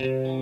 Mm-hmm.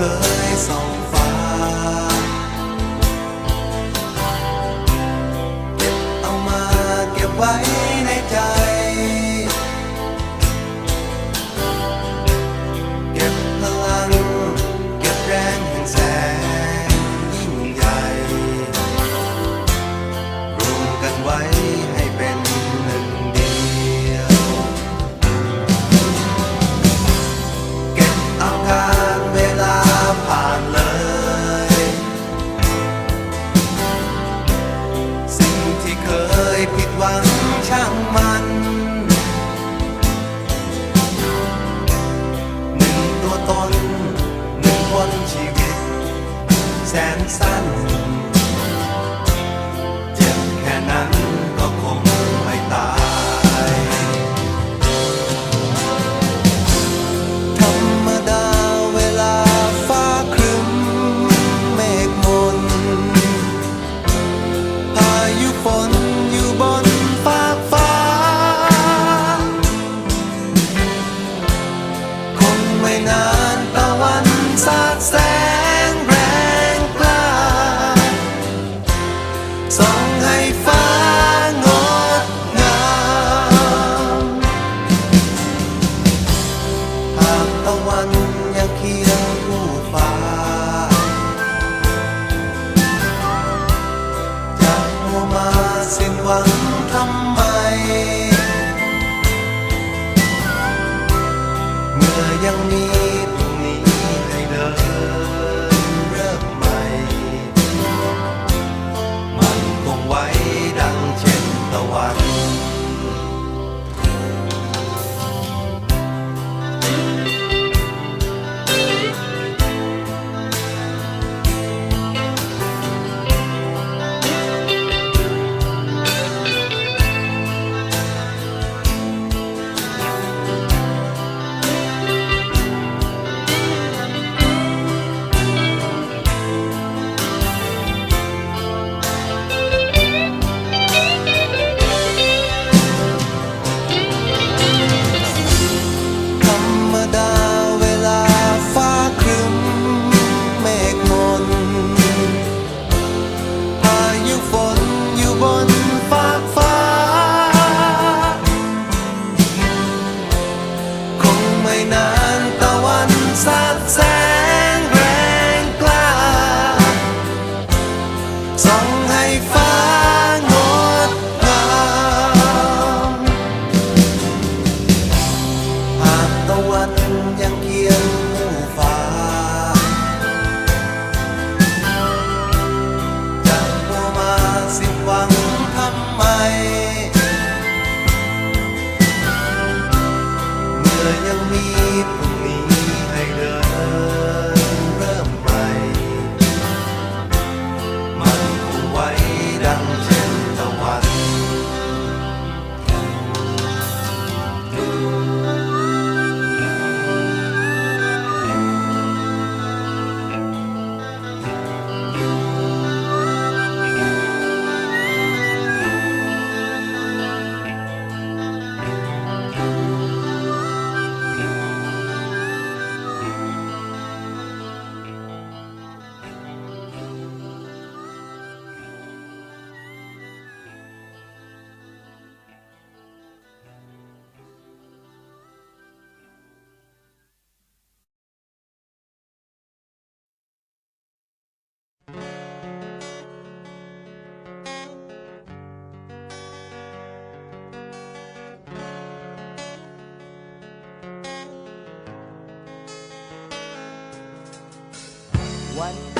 เคยส่อง ยังมี you'll one.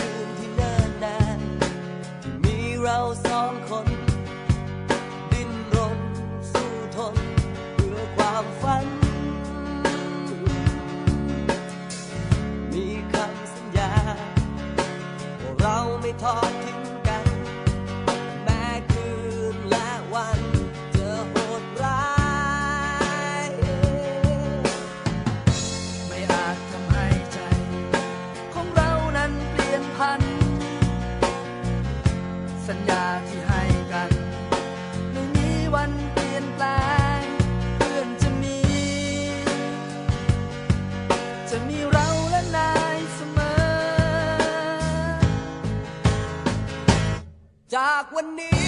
dark when it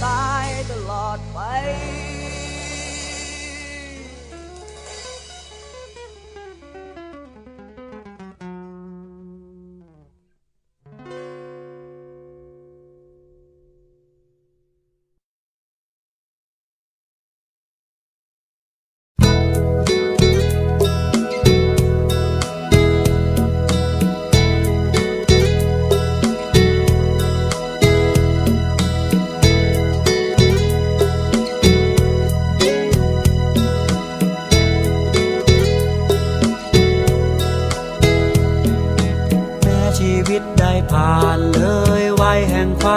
by the Lord, by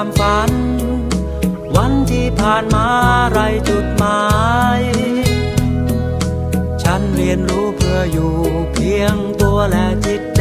ความฝัน วันที่ผ่านมาไรจุดหมาย ฉันเรียนรู้เพื่ออยู่เพียงตัวและจิตใจ